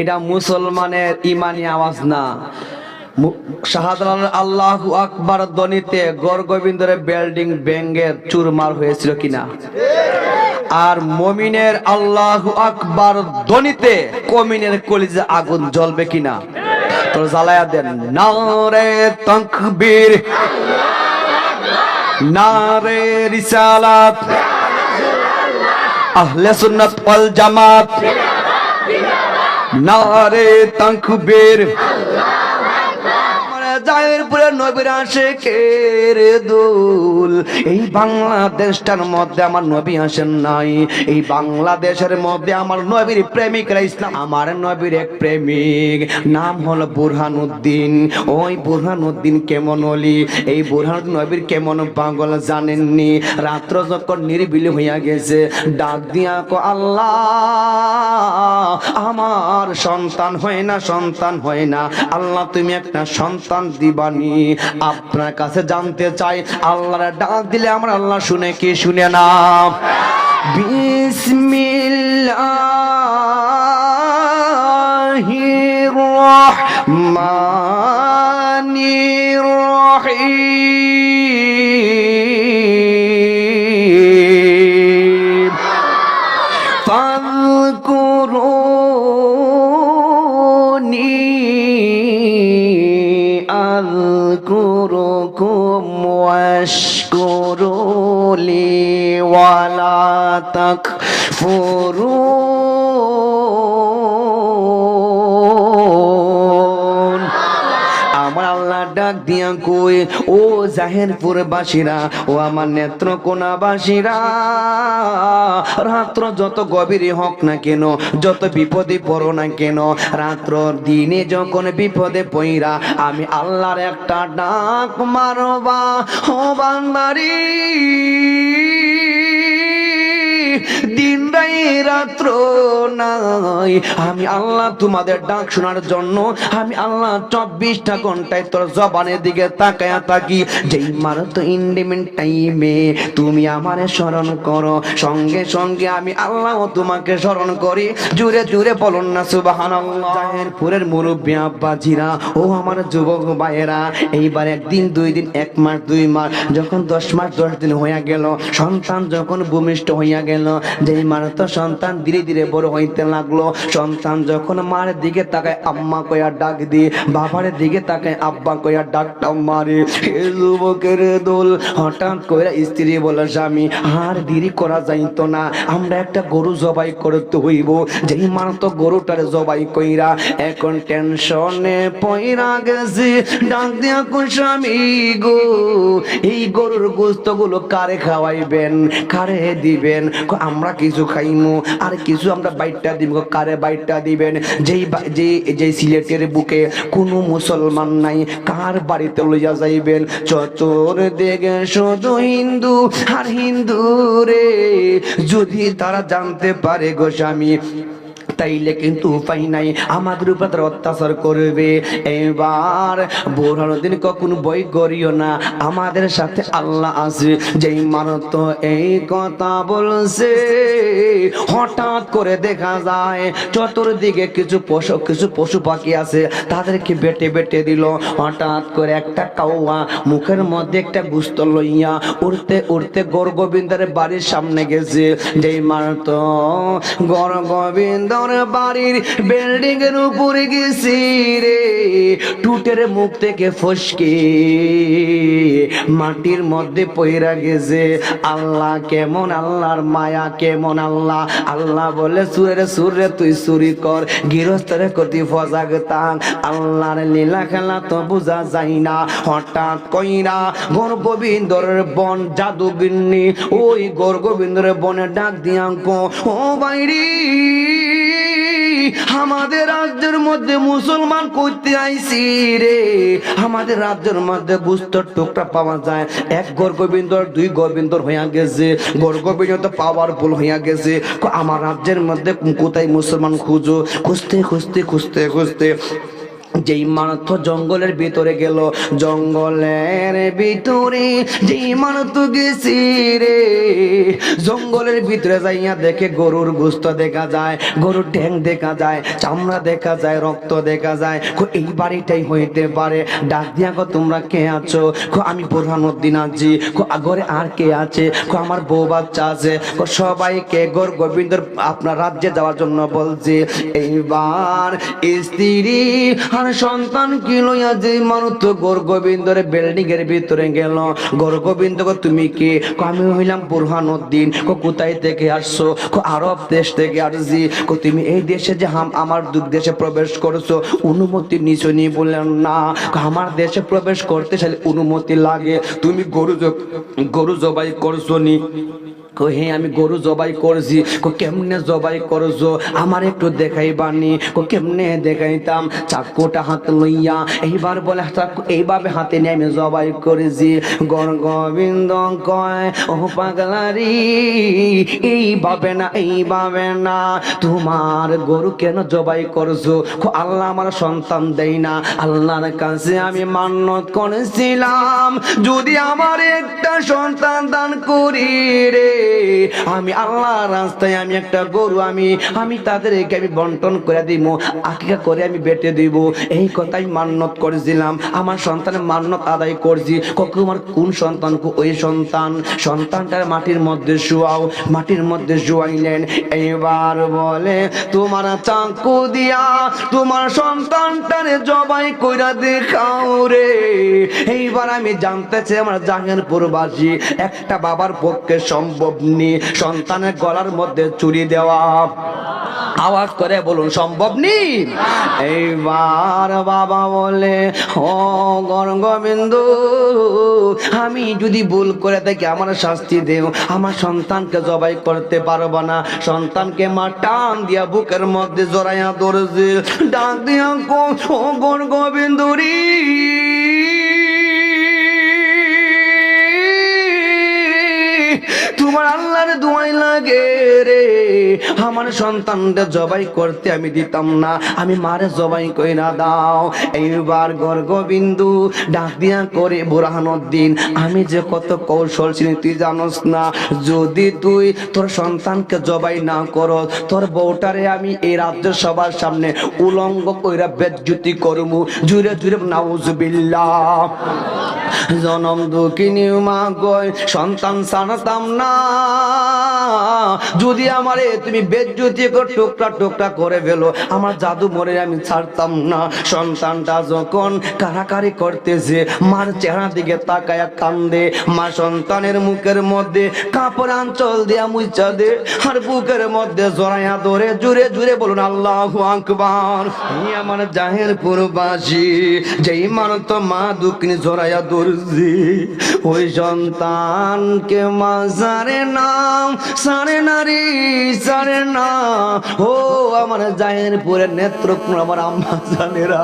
এটা মুসলমানের ইমানি আওয়াজ না। চুরমার হয়েছিল আর কলিজে আগুন জ্বলবে কিনা? তো জ্বালায়া দেন, নারে তকবীর, নারে রিসালাত, আহলে সুন্নাত জামাত নারে তকবীর জাহেরপুরের নবীর আশেকের এই বাংলাদেশটার মধ্যে আমার নবী আসেন নাই। এই বাংলাদেশের মধ্যে আমার নবীর প্রেমিকরা ইসলাম, আমার নবীর এক প্রেমিক, নাম বুরহানুদ্দিন। ওই বুরহানুদ্দিন কেমন অলি? এই বুরহানুদ্দিন নবীর কেমন পাগল জানেননি? রাত্র যখন নিরিবিলি হইয়া গেছে, ডাক দিয়া কো আল্লাহ, আমার সন্তান হয় না, সন্তান হয় না। আল্লাহ, তুমি একটা সন্তান দিবানি। আপনার কাছে জানতে চাই। আল্লাহর ডাক দিলে আমার আল্লাহ শুনে কি শুনে না? বিসমিল্লাহির রহমানির রহিম। দিয়া কই, ও জাহেরপুর বাসীরা ও আমার নেত্র কোনা বাসীরা রাত্র যত গভীরে হোক না কেন, যত বিপদে পড়ো না কেন, রাত্র দিনে যখন বিপদে পইরা আমি আল্লাহর একটা ডাক মারবা, ও বান্দারি দিন রাত্র নাই। আমি আল্লাহ তোমাদের ডাক শোনার জন্য, আমি আল্লাহ চব্বিশটা ঘন্টায় তোর জবানের দিকে তাকায়া থাকি। যেই মার তো ইন্ডিমেন্ট টাইমে তুমি আমার স্মরণ করো, সঙ্গে সঙ্গে আমি আল্লাহ তোমাকে স্মরণ করি। জুড়ে জুড়ে বলুন না সুবাহান জাহেরপুরের মুরব্বী আব্বাজিরা, ও আমার যুবক ভাইয়েরা, এইবার একদিন, দুই দিন, এক মাস, দুই মাস, যখন দশ মাস, দশ দিন হইয়া গেল, সন্তান যখন ভূমিষ্ঠ হইয়া গেল যেই তো সন্তান ধীরে ধীরে বড় হইতে লাগল, সন্তান যখন মার দিকে তাকায়, আম্মা কয়া ডাক দি, বাবার দিকে তাকায়, আব্বা কয়া ডাকটা মারে। যুবকের দোল, হঠাৎ কইরা স্ত্রী বলে, স্বামী, আর দেরি করা যাইতো না, আমরা একটা গরু জবাই করতে হইব। যেই মার তো গরুটারে জবাই কইরা এখন টেনশনে পয়রা গেছে, ডাক দিয়া স্বামী গো, এই গরুর গোস্তগুলো কারে খাওয়াইবেন, কারে দিবেন? আমরা কিছু খাইমু, আর কিছু আমরা বাইটটা দিব কারে বাইটটা দিবেন? যেই যে যে সিলেটের বুকে কোনো মুসলমান নাই, কার বাড়িতে লইয়া যাইবেন? চতর দেখে শুধু হিন্দু আর হিন্দু রে। যদি তারা জানতে পারে গো স্বামী তাইলে কিন্তু উপায় নাই। আমাদের উপর অত্যাচার করবে। এবার বোরহানুদ্দিন কখন বই করিও না। আমাদের সাথে আল্লাহ আছে যেই মানত এই কথা বলছে, হঠাৎ করে দেখা যায়, চতুর্দিকে কিছু পশু কিছু পশু পাখি আছে। তাদেরকে বেটে বেটে দিল। হঠাৎ করে একটা কাউয়া মুখের মধ্যে একটা গুস্ত লইয়া উড়তে উড়তে গৌর গোবিন্দের বাড়ির সামনে গেছে। যেই মানত গৌর গোবিন্দর বাড়ির বিল্ডিং এর উপরে গেছি রে। টুটের মুখ থেকে ফসকে, মাটির মধ্যে পইরা গেছে। আল্লাহ কেমন, আল্লাহর মায়া কেমন, আল্লাহ আল্লাহ বলে, সুরের সুরে তুই চুরি কর, গৃহস্থরে কতি ফজাগ তাং আল্লাহর লীলা খেলা তো বোঝা যায় না। হঠাৎ কইরা গোর গোবিন্দরের বন জাদুগিন্নি ওই গোর গোবিন্দরের বনে ডাক দিয়াঙ্ক ও বাইরি আমাদের রাজ্যের মধ্যে মুসলমান করতে আইছি রে। আমাদের রাজ্যের মধ্যে গুস্তর টুকরা পাওয়া যায়। এক গর গোবিন্দর দুই গোবিন্দর হইয়া গেছে। গর গোবিন্দ পাওয়ারফুল হইয়া গেছে। আমার রাজ্যের মধ্যে কোথায় মুসলমান খুঁজো? খুঁজতে খুঁজতে খুঁজতে খুঁজতে যেই মানত জঙ্গলের ভিতরে গেল, জঙ্গলের ভিতরে যেই মানত গেছি রে, জঙ্গলের ভিতরে যাইয়া দেখে গরুর গুস্ত দেখা যায়, গরুর ঠ্যাং দেখা যায়, চামড়া দেখা যায়, রক্ত দেখা যায়। কো, এই বাড়িটাই হইতে পারে। ডাক দিয়া গো তোমরা কে আছো? কো, আমি বোরহানুদ্দিন আছি। কো ঘরে আর কে আছে? কো, আমার বউ বাচ্চা আছে। কো, সবাইকে গোর গোবিন্দর আপনার রাজ্যে যাওয়ার জন্য বলছি। এইবার স্ত্রী আর সন্তান কি লইয়া যে মানুষ তো গোবিন্দর বিল্ডিং এর ভিতরে গেল? গোর গোবিন্দ গো তুমি কি? আমি হইলাম বুরহানুদ্দিন। কো কোথায় থেকে আসছো? কো আরব দেশ থেকে আসছি। কো তুমি এই দেশে যে হাম, আমার দু, দেশে প্রবেশ করছ, অনুমতি নিছো নি? বললেন, না। আমার দেশে প্রবেশ করতে চাইলে অনুমতি লাগে। তুমি গরু গরু জবাই করছ নি। হে আমি গরু জবাই করছি। কো, কেমনে জবাই করছ? আমার একটু দেখাই বানি কো, কেমনে দেখাইতাম? চাকুটা হাত লইয়া এইবার বলে এইভাবে হাতে নিয়ে আমি জবাই করেছি। গর গোবিন্দ কয় ও পাগলারি, এইভাবে না এইভাবে না। তোমার গরু কেন জবাই করছ? আল্লাহ আমার সন্তান দেই না। আল্লাহর কাছে আমি মান্যত করেছিলাম। যদি আমার একটা সন্তান দান করি রে আমি আল্লাহর রাস্তায় আমি একটা গরু, আমি আমি তাদেরকে আমি বন্টন করে দিব আকিকা করে আমি বেটে দিব। এই কথাই মান্যত করেছিলাম, আমার সন্তানের মান্যত আদায় করছি। কখন আমার কোন সন্তান ওই সন্তান, সন্তানটার মাটির মধ্যে শুয়াও, মাটির মধ্যে শুয়াইলেন। এবার বলে, তোমার চাকু দিয়া তোমার সন্তানটারে জবাই কইরা দেখাও রে। এইবার আমি জানতে চাই, আমার জাহাঙ্গীরপুরবাসী, একটা বাবার পক্ষে সম্ভব নেই সন্তানের গলার মধ্যে চুরি দেওয়া। আওয়াজ করে বলুন, সম্ভব নেই এইবার বাবা বলে, ও গর গোবিন্দ আমি যদি ভুল করে থাকি, আমার শাস্তি দেও। আমার সন্তানকে জবাই করতে পারব না। সন্তানকে মা টান দিয়া বুকের মধ্যে জড়াইয়া ধরেছে। ডাক দিয়া ও গর গোবিন্দ লাগে রে। আমার সন্তানটা জবাই করতে আমি দিতাম না। আমি মারে জবাই কইরা দাও। এইবার গর গোবিন্দু ডাক দিয়া করে বুরহানুদ্দিন আমি যে কত কৌশল ছিলি তুই জানোস না। যদি তুই তোর সন্তানকে জবাই না করো তোর বউটারে আমি এই রাজ্য সবার সামনে উলঙ্গ কইরা বেজ্জুতি করমু। জুড়ে জুড়ে নাউজুবিল্লাহ। জনম দুঃখিনী মা গয়, সন্তান সানাতাম না। যদি আমারে তুমি বেজ্জুতি করে টুকরা টুকরা করে ফেলো, আমার জাদু মরে আমি ছাড়তাম না। সন্তানটা যখন কারাকারি করতেছে, মার চেহারা দিকে তাকায়া কান্দে। মা সন্তানের মুখের মধ্যে কাপড় আঞ্চল দিয়া মুচা দে, আর বুকের মধ্যে জড়াইয়া ধরে জুড়ে জুড়ে বলুন, আল্লাহ আকবার। আমার জাহের পুরবাসী যেই মানত মা দুঃখিনী জড়াইয়া ধরছি, ওই সন্তানকে মা সারে নাম সারে নারী সারে না। ও আমার জাহের পুরের নেত্রকোণ আমার আম্মা জানেরা।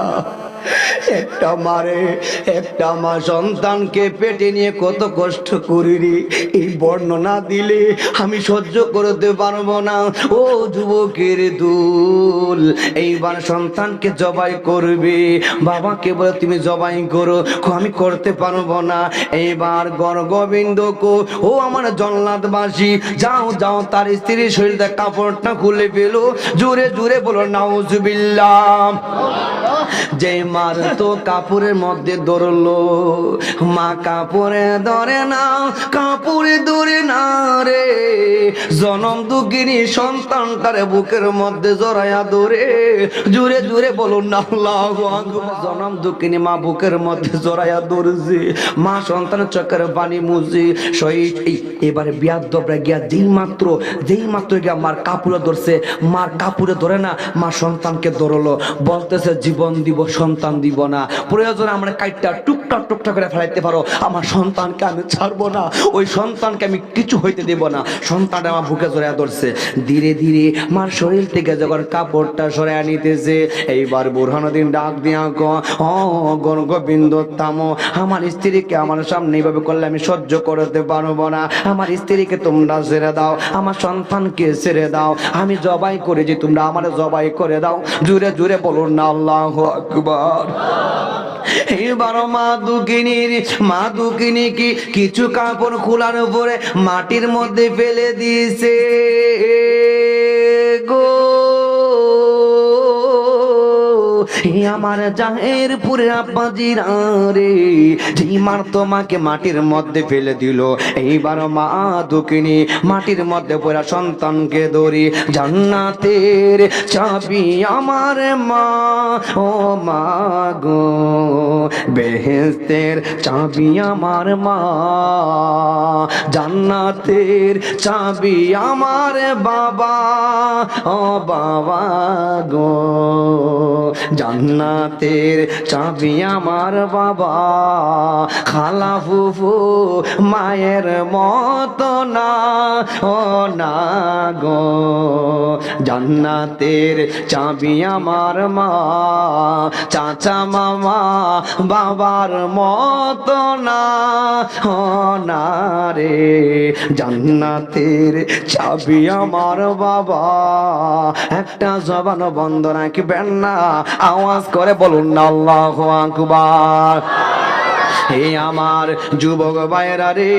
একটা মারে, একটা মা সন্তানকে পেটে নিয়ে কত কষ্ট করিনি। এই বর্ণনা দিলে আমি সহ্য করতে পারব না। ও যুবকের দুল, এইবার সন্তানকে জবাই করবে। বাবাকে বলে, তুমি জবাই করো আমি করতে পারব না। এইবার গর গোবিন্দ কো, ও আমার জল্লাদবাসী, যাও যাও। তার স্ত্রীর শরীরটা কাপড়টা খুলে ফেলো। জোরে জোরে বলো, নাউজুবিল্লাহ। যে মার তো কাপড়ের মধ্যে ধরলো মা কাপড়ে ধরে না কাপড়ে ধরে না রে। জনম দুঃখিনী সন্তানটারে বুকের মধ্যে জড়াইয়া ধরে। জুড়ে জুড়ে বলুন না জনম দুঃখিনী মা বুকের মধ্যে জড়াইয়া ধরেছে। মা সন্তানের চোখের পানি মুজি শহীদ এবারে বিয়ার দবরা গিয়া যেই মাত্র যেই মাত্র গিয়া মার কাপড়ে ধরছে, মার কাপড়ে ধরে না, মা সন্তানকে ধরলো। বলতেছে, জীবন দিব, সন্তান দিব না। প্রয়োজন আমরা কাইটটা টুকটাক টুকটাক করে ফেলাইতে পারো। আমার সন্তানকে আমি ছাড়বো না। ওই সন্তানকে আমি কিছু হইতে দেব না। সন্তানটা আমার বুকে জড়াইয়া ধরছে। ধীরে ধীরে মার শরীর থেকে যখন কাপড়টা সরাইয়া নিতেছে, এইবার বুরহানুদ্দিন ডাক দিয়া ও গণ গোবিন্দ থামো আমার স্ত্রীকে আমার সামনে এইভাবে করলে আমি সহ্য করতে পারব না। আমার স্ত্রীকে তোমরা ছেড়ে দাও। আমার সন্তানকে ছেড়ে দাও। আমি জবাই করেছি, তোমরা আমার জবাই করে দাও। জুড়ে জুড়ে বলুন না, আল্লাহ আকবার। এবার মা দুকিনির, মা দুকিনি কি কিছু কাপড় খোলার উপরে মাটির মধ্যে ফেলে দিয়েছে গো। আমার জাহের পুরে আব্বাজির রে যেই তোমাকে মাটির মধ্যে ফেলে দিল। এইবার মা দুকিনি মাটির মধ্যে পড়া সন্তানকে ধরি। জান্নাতের চাবি আমার মা, ও মা গো, বেহেস্তের চাবি আমার মা, জান্নাতের চাবি আমার বাবা, ও বাবা গো। জান্নাতের চাবি আমার বাবা। খালা ফুফু, মায়ের মতো না, ও না গো। জান্নাতের চাবি আমার মা, চাচা মামা, বাবার মতো না, ও না রে। জান্নাতের চাবি আমার বাবা। একটা জবান বন্ধ রাখবেন না আওয়াজ করে বলুন আল্লাহ আকবার। হে আমার যুবক ভাইরা রে,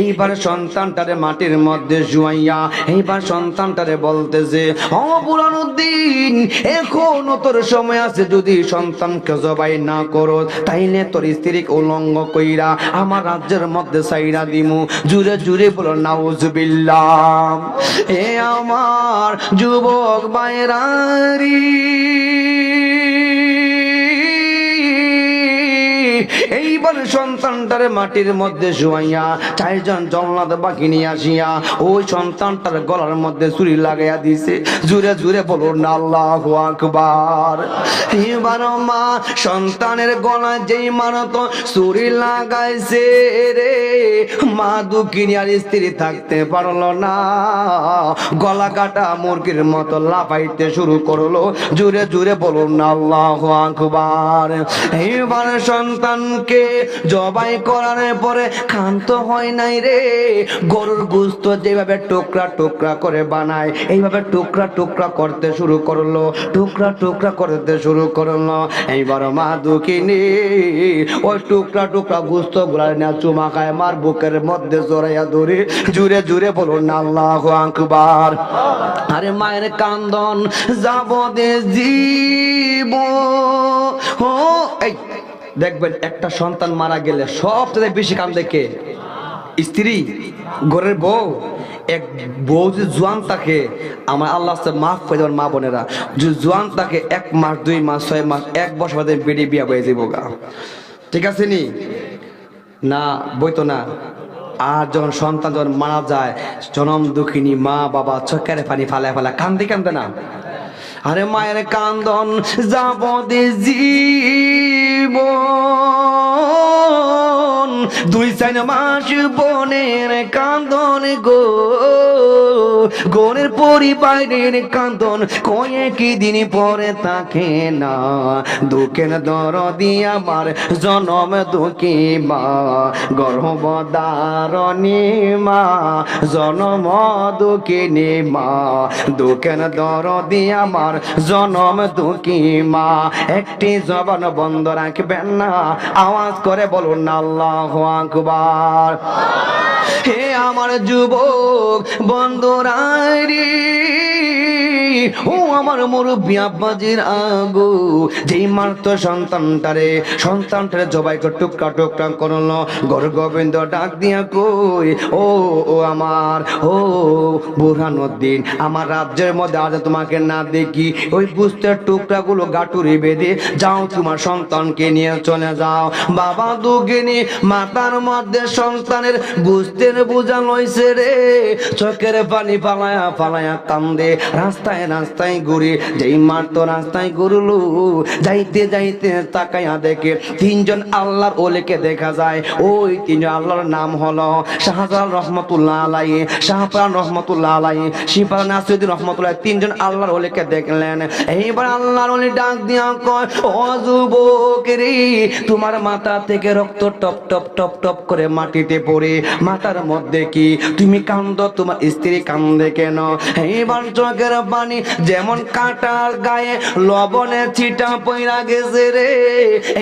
এইবার সন্তানটারে মাটির মধ্যে শুয়াইয়া এইবার সন্তানটারে বলতেছে, ও বুরানুদ্দিন এখনও তোর সময় আছে যদি সন্তানকে জবাই না করো, তাইলে তোর স্ত্রী উলঙ্গ কইরা আমার রাজ্যের মধ্যে সাইরা দিমু। জুড়ে জুড়ে বলো, নাউজুবিল্লাহ। হে আমার যুবক ভাইরা সন্তানটারে মাটির মধ্যে শুয়াইয়া চারজন জল্লাদ বাকি নিয়ে আসিয়া ওই সন্তানটার গলার মধ্যে চুরি লাগাইয়া দিছে। জুড়ে জুড়ে বলুন, আল্লাহ আকবার। এবার মা সন্তানের গলায় যেই মানত চুরি লাগাইছে রে, মা দুঃখিনী আর স্ত্রী থাকতে পারল না। গলা কাটা মুরগির মতো লাফাইতে শুরু করল। জুড়ে জুড়ে বলুন, আল্লাহ আকবার। এইবার সন্তানকে জবাই করার পরে ক্ষান্ত হয় নাই রে। গরুর গুস্ত যেভাবে টুকরা টুকরা করে বানায়, এইভাবে টুকরা টুকরা করতে শুরু করল, টুকরা টুকরা করতে শুরু করল। এইবার মা দুঃখিনী, ওই টুকরা টুকরা গুস্তগুলা না চুমা খায় মার বুকের মধ্যে জড়াইয়া ধরে। জুড়ে জুড়ে বলুন, আল্লাহ আকবার। আরে মায়ের কান্দন, যাব দে জীব। ও এই দেখবেন একটা সন্তান মারা গেলে সব সবচেয়ে বেশি কাম দেখে স্ত্রী, ঘরের বউ। এক বউ যে জোয়ান থাকে, আমার আল্লাহ মাফ করে দেবেন মা বোনেরা। যে জোয়ান থাকে, এক মাস, দুই মাস, ছয় মাস, এক বছর বাদে বেড়ে বিয়া বয়ে যাব গা। ঠিক আছে নি? না, বইতো না। আর যখন সন্তান যখন মারা যায়, জনম দুঃখিনী মা বাবা চোখের পানি ফালা ফালা কান্দে কান্দে না। আরে মায়ের কান্দন যাবদে জীবন। দুই চার মাস বনের কান্দন গো। গনের পরিবারের কান্দন কয়েক দিন পরে তাকে না। দুঃখের দর দিয়ে আমার, জনম দুঃখী মা। গর্ভদারণী মা, জনম দুঃখিনী মা। দুঃখের দর দিয়ে আমার, জনম দুঃখী মা। একটি জবান বন্ধ রাখবেন না, আওয়াজ করে বলুন আল্লাহ আকবার হে আমার যুবক বন্ধুরারি ও আমার মুরব্বী আব্বাজির আগো, যেই মারত সন্তানটারে সন্তানটারে জবাই করে টুকরা টুকরা করল গর গোবিন্দ ডাক দিয়া কই, ও ও আমার, ও বুরহানুদ্দিন, আমার রাজ্যের মধ্যে আজ তোমাকে না দেখি, ওই বুঝতে টুকরাগুলো গাটুরি বেঁধে যাও, তোমার সন্তানকে নিয়ে চলে যাও। বাবা দুগিনি মাতার মধ্যে সন্তানের বুঝতে বোঝা লইছে রে, চোখের পানি পালায়া পালায়া কান্দে, রাস্তায় রাস্তায় রাস্তায় ঘুরে, যেই মার তো রাস্তায় ঘুরলু, যাইতে যাইতে তাকাইয়া দেখে তিনজন আল্লাহর ওলেকে দেখা যায়। ওই তিনজন আল্লাহর নাম হলো শাহজালাল রহমতুল্লাহ আলাই শাহপান রহমতুল্লাহ আলাই শিপা নাসিরুদ্দিন রহমতুল্লাহ তিনজন আল্লাহর ওলেকে দেখলেন। এইবার আল্লাহর ওলি ডাক দিয়া কয়, ও যুবক রে, তোমার মাথা থেকে রক্ত টপ টপ টপ টপ করে মাটিতে পড়ে, মাথার মধ্যে কি? তুমি কান্দ, তোমার স্ত্রী কান্দে কেন? এইবার চোখের পানি যেমন কাটার গায়ে লবণের ছিটা পইরা গেছে রে।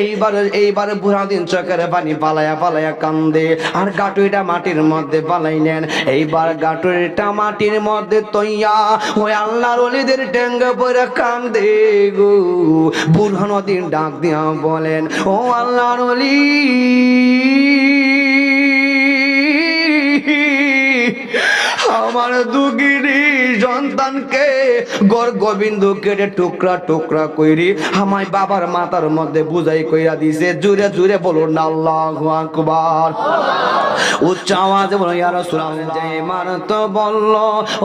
এইবার এইবার বুড়া দিন চোখের পানি পালায়া পালায়া কান্দে, আর গাটুইটা মাটির মধ্যে পালাইলেন এইবার গাটুইটা মাটির মধ্যে তৈয়া ওই আল্লাহর অলিদের ট্যাঙ্গে পরে কান্দে গো। বুড়া নদীর ডাক দিয়া বলেন, ও আল্লাহর অলি, আমার দুগিরি সন্তানকে গর গোবিন্দ কেটে টুকরা টুকরা কইরি, আমায় বাবার মাথার মধ্যে বুঝাই কইরা দিছে, জুড়ে জুড়ে বলুন আল্লাহু আকবার। উচ্চ আওয়াজে বলো ইয়া রাসূলুল্লাহ, যে মান তো বলল,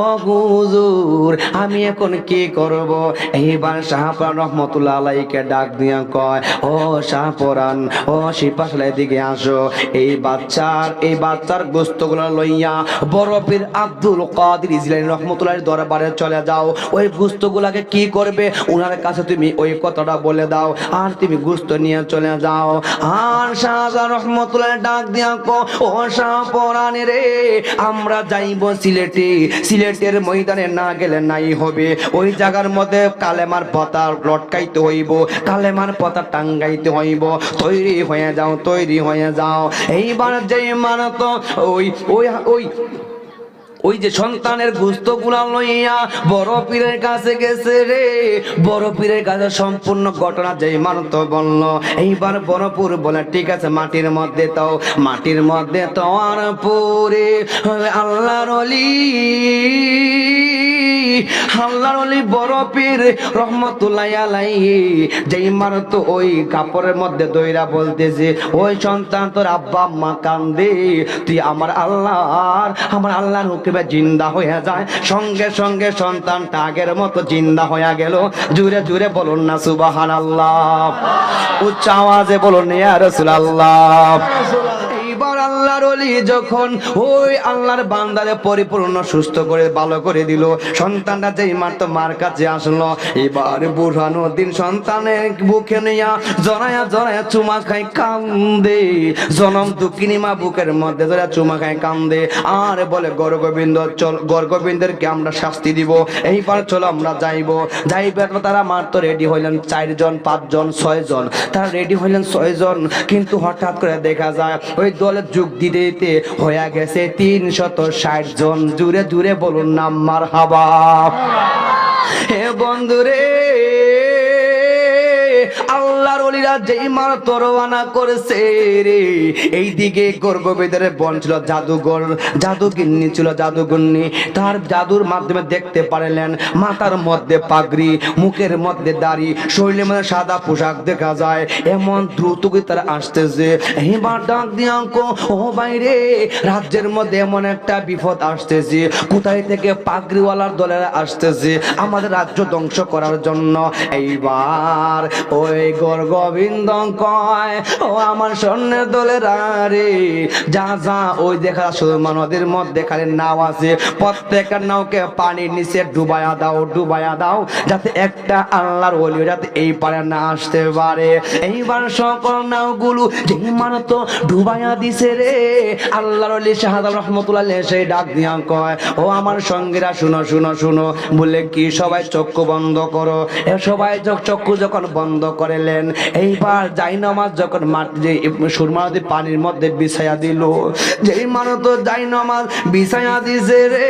ও হুজুর, আমি এখন কি করব? এইবার শাহপুরান রহমতুল্লাহ আলাইকে ডাক দিয়া কয়, ও শাহপুরান, ও শিপাশালের দিকে আসো। এই বাচ্চার এই বাচ্চার গোস্তগুলো লইয়া বড় পীর আব্দুল কাদের ইজলানী রহমতুল্লাহর দরবারে চলে যাও। ওই গোস্তগুলাকে কি করবে? ওনার কাছে তুমি ওই কথাটা বলে দাও। আর তুমি গোস্ত নিয়ে চলে যাও। আর শাহজাহান রহমতুল্লাহ ডাক দিয়া কো ও শাহপরানে রে, আমরা যাইব সিলেটে। সিলেটের ময়দানে না গেলে নাই হবে। ওই জায়গার মধ্যে কালেমার পাতা লটকাইতে হইব। কালেমার পাতা টাঙ্গাইতে হইব। তৈরি হয়ে যাও, তৈরি হয়ে যাও। এইবার যেই মানত ওই ওই ওই ওই যে সন্তানের গুস্তগুলা লইয়া বড় পীরের কাছে গেছে রে। বড় পীরের কাছে সম্পূর্ণ ঘটনা যেই মানত বলল, এইবার বড়পুর বলে, ঠিক আছে, মাটির মধ্যে তো মাটির মধ্যে তো আর পরে আল্লাহর অলি আল্লাহর অলি বড় পীর রহমতুল্লাহ আলাই যেই মানত ওই কাপড়ের মধ্যে দইরা বলতেছে, ওই সন্তান তোর আব্বা আম্মা কান্দে, তুই আমার আল্লাহর আমার আল্লাহর হুকুমে জিন্দা হয়ে যায়। সঙ্গে সঙ্গে সন্তান আগের মতো জিন্দা হয়ে গেল। জুড়ে জুড়ে বলুন না সুবাহান আল্লাহ উচ্চ আওয়াজে বলুন ইয়া রসুল এইবার আল্লাহর অলি যখন ওই আল্লাহর বান্দারে পরিপূর্ণ, সুস্থ করে, ভালো করে দিল, সন্তানটা যেই মাত্র মার কাছে আসলো, এবার বুড়ানো দিন সন্তানের বুকে নিয়া জড়ায়া জড়ায়া চুমা খাই কান্দে। জনম দুঃখিনী মা বুকের মধ্যে ধরে চুমা খাই কান্দে। আর বলে গর চল গর গোবিন্দেরকে আমরা শাস্তি দিব। এইবার চলো আমরা যাইব। যাইবার তারা মাত্র রেডি হইলেন, চারজন, পাঁচজন, ছয়জন। তারা রেডি হইলেন ছয়জন, কিন্তু হঠাৎ করে দেখা যায়, ওই দলে যোগ দিতে দিতে হয়ে গেছে তিন শত ষাট জন। জুড়ে জুড়ে বলুন নাম মার হাবা হে বন্ধুরে জাদুর মাধ্যমে দেখতে পারলেন মাথার মধ্যে পাগড়ি, মুখের মধ্যে দাড়ি সাদা পোশাক দেখা যায়। এমন তারা আসতেছে। ডাক দিয়ে ও বাইরে, রাজ্যের মধ্যে এমন একটা বিপদ আসতেছে। কোথায় থেকে পাগড়িওয়ালার দলেরা আসতেছে? আমাদের রাজ্য ধ্বংস করার জন্য। এইবার ওই গর গোবিন্দ কয়, ও আমার স্বর্ণের দলের রে, যা যা, ওই দেখা সুরমা নদীর মধ্যে খালি নাও আছে। প্রত্যেকটা নাওকে পানির নিচে ডুবায়া দাও ডুবায়া দাও, যাতে একটা আল্লাহর ওলি যাতে এই পারে না আসতে পারে। এইবার সকল নাওগুলো যেই মানত ডুবায়া দিছে রে, আল্লাহর ওলি শাহাদাম রহমতুল্লাহ সেই ডাক দিয়া কয়, ও আমার সঙ্গীরা, শুনো শুনো শুনো, বলে কি সবাই চক্ষু বন্ধ করো? এ সবাই চক্ষু যখন বন্ধ করলেন এইবার যাই নামাজ, যখন মাটি সুরমা পানির মধ্যে বিছায়া দিল, যেই মানত যাই নামাজ বিছায়া দিছে রে,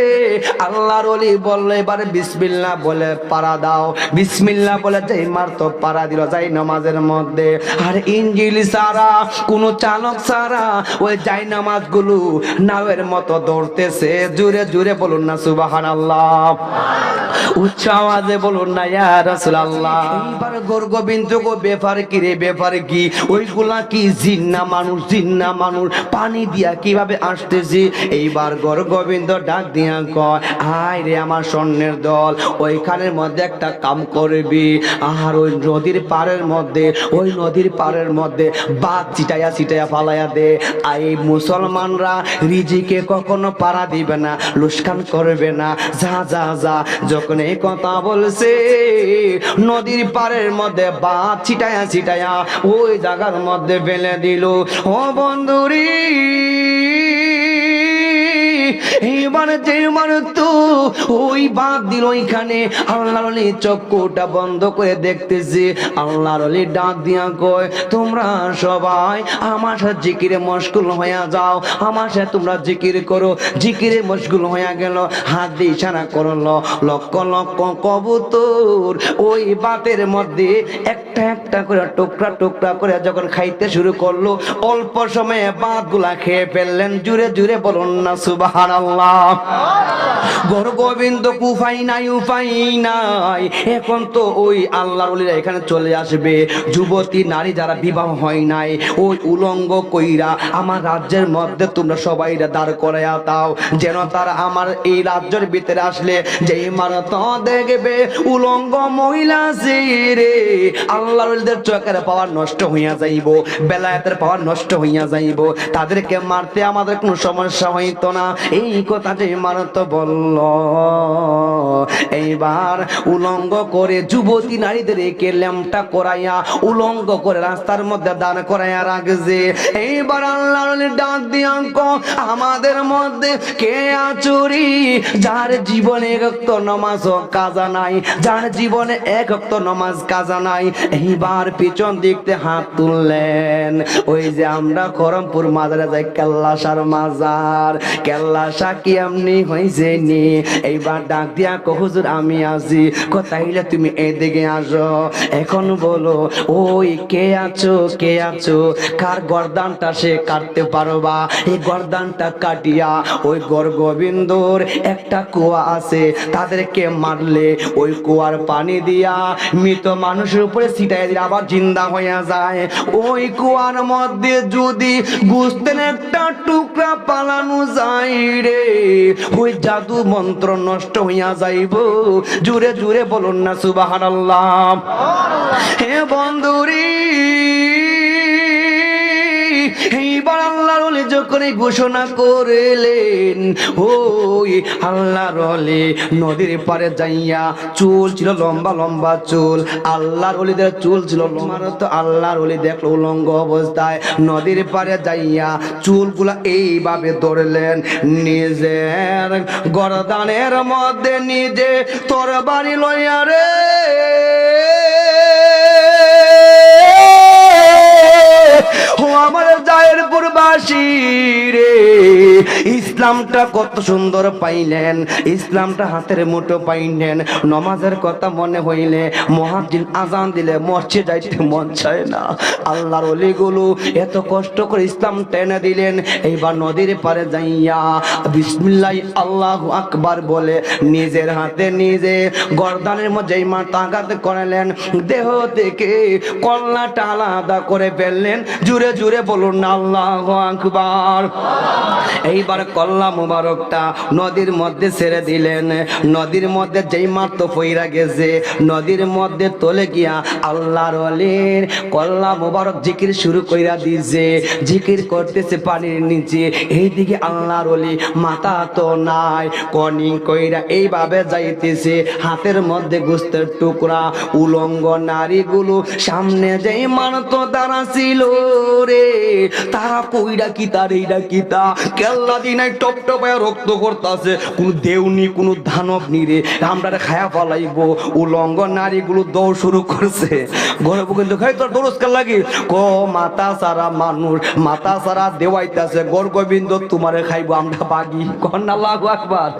আল্লাহর ওলি বলল, এবারে বিসমিল্লাহ বলে পারা দাও। বিসমিল্লাহ বলে যেই মারতো পারা দিল যাই নামাজের মধ্যে। আর ইঞ্জিল সারা, কোন চালক সারা ওই যাই নামাজগুলো নাওয়ের মতো দৌড়তেছে জুড়ে জুড়ে বলুন না সুবাহান আল্লাহ উচ্চ আওয়াজে বলুন না, ইয়া রাসূলুল্লাহ। এইবার গোর গোবিন্দ গো বেফার কি রে ব্যাপারে কি? ওইগুলা কি জিন্না মানুষ জিন্না মানুষ? পানি দিয়া কীভাবে আসতেছে? এইবার গর গোবিন্দ ডাক দিয়া কয়, আয় রে আমার স্বর্ণের দল, ওইখানের মধ্যে একটা কাম করবি। আর ওই নদীর পাড়ের মধ্যে, ওই নদীর পাড়ের মধ্যে বাদ চিটাইয়া চিটাইয়া ফালাইয়া দে। আর এই মুসলমানরা রিজিকে কখনো পাড়া দিবে না, লুস্কান করবে না। যা যা যা, যখন এই কথা বলছে, নদীর পাড়ের মধ্যে বাদ ছিটায়া ছিটায়া ওই জায়গার মধ্যে ফেলে দিল। ও বন্ধুরি এইবার যে তো, ওই বাদ দিল ওইখানে। আল্লাহর অলি চক্ষুটা বন্ধ করে দেখতেছে। আল্লাহর অলি ডাক দিয়া কয়, তোমরা সবাই আমার সাথে জিকিরে মশগুল হইয়া যাও। আমার সাথে তোমরা জিকির করো। জিকিরে মশগুল হইয়া গেল। হাত দিয়ে ইশারা করল, লক্ষ লক্ষ কবুতর ওই বাতের মধ্যে একটা একটা করে টুকরা টুকরা করে যখন খাইতে শুরু করল, অল্প সময়ে বাতগুলা খেয়ে ফেললেন। জুড়ে জুড়ে বলুন না সুবাহান আল্লাহ গোবিন্দ কুফাই নাই, উফাই নাই। এখন তো ওই আল্লাহর ওলিরা এখানে চলে আসবে। যুবতী, নারী যারা বিবাহ হয় নাই, ওই উলঙ্গ কইরা আমার রাজ্যের মধ্যে তোমরা সবাই দাঁড় করাইয়া দাও। যেন তারা আমার এই রাজ্যের ভিতরে আসলে যে ইমারত দেখবে। উলঙ্গ মহিলা রে আল্লাহর ওলিদের চোখের পাওয়ার নষ্ট হইয়া যাইব, বেলায়েতের পাওয়ার নষ্ট হইয়া যাইব। তাদেরকে মারতে আমাদের কোনো সমস্যা হইতো না। এই কথা যে ইমারত বলল। এইবার উলঙ্গ করে যুবতী নারীদেরকে ল্যাম্পটা করাইয়া, উলঙ্গ করে রাস্তার মধ্যে দাঁড় করাইয়া রাখছে। এইবার আল্লাহ ডাক দিয়াঙ্ক আমাদের মধ্যে কে আচুরি? যার জীবনে একত্র নমাজ কাজা নাই, যার জীবনে একত্র নমাজ কাজা নাই, এইবার পিছন দিকতে হাত তুললেন। ওই যে আমরা করমপুর মাজারে যাই কেল্লাসার মাজার কেল্লাসা কি এমনি হয়েছে নি এইবার ডাক দিয়া কো হুজুর আমি আছি কোথাইলে তুমি এদিকে আসো? এখন বলো, ওই কে আছো কে আছো? কার গর্দানটা সে কাটতে পারবা? এই গর্দানটা কাটিয়া ওই গর গোবিন্দর একটা কুয়া আছে, তাদেরকে মারলে ওই কুয়ার পানি দিয়া মৃত মানুষের উপরে ছিটাই দিলে আবার জিন্দা হইয়া যায়। ওই কুয়ার মধ্যে যদি গুস্তেন একটা টুকরা পালানো যায় রে, ওই জাদু মন্ত্র নষ্ট হইয়া যাইব। জুড়ে জুড়ে বলুন না সুবাহান আল্লাহ হে বন্ধুরি এইবার আল্লাহর ওলি যখন ঘোষণা করলেন, ওই আল্লাহর ওলি নদীর পারে যাইয়া চুল ছিল লম্বা লম্বা চুল, আল্লাহর ওলিদের চুল ছিল লম্বা তো আল্লাহর ওলি দেখল উলঙ্গ অবস্থায়। নদীর পারে যাইয়া চুলগুলা এইভাবে ধরলেন, নিজের গরদানের মধ্যে নিজে তোর বাড়ি লইয়া রে ও আমার জায়ের পূর্বাসী রে, ইসলামটা কত সুন্দর পাইলেন, ইসলামটা হাতের মুঠো পাইলেন, নমাজের কথা মনে হইলে মহাজিন আজান দিলে মসজিদ যাইতে মন চায় না। আল্লাহর অলিগুলো এত কষ্ট করে ইসলাম টেনে দিলেন, এইবার নদীর পারে যাইয়া বিসমিল্লাহ আল্লাহ আকবার বলে নিজের হাতে নিজে গর্দানের মধ্যে মা তাগাত করালেন, দেহ থেকে কল্লাটা আলাদা করে ফেললেন জুড়ে জুড়ে বলুন, আল্লাহ আকবার। এইবার কল্লা মুবারকটা নদীর মধ্যে ছেড়ে দিলেন। নদীর মধ্যে যেই তো পইরা গেছে, নদীর মধ্যে তোলে গিয়া আল্লাহর অলির কল্লা মুবারক জিকির শুরু কইরা দিছে জিকির করতেছে পানির নিচে। এইদিকে আল্লাহর অলি মাথা তো নাই, কনি কইরা এইভাবে যাইতেছে। হাতের মধ্যে গুস্তের টুকরা, উলঙ্গ নারীগুলো সামনে যেই মানত তারা ছিল রে, তারা কইরা কি তার এইটা কি, তা কেল্লা টপ রক্ত কোন দেউনি কোন নিরে আমরা খায়া নারীগুলো দৌড় শুরু করছে। ঘরে কিন্তু খাই তোর দৌড়স্কার লাগি ক? মাতা সারা মানুষ, মাতা সারা দেওয়াইতাছে। গর গোবিন্দ তোমারে খাইবো, আমরা বাগি। কন্যা লাগু একবার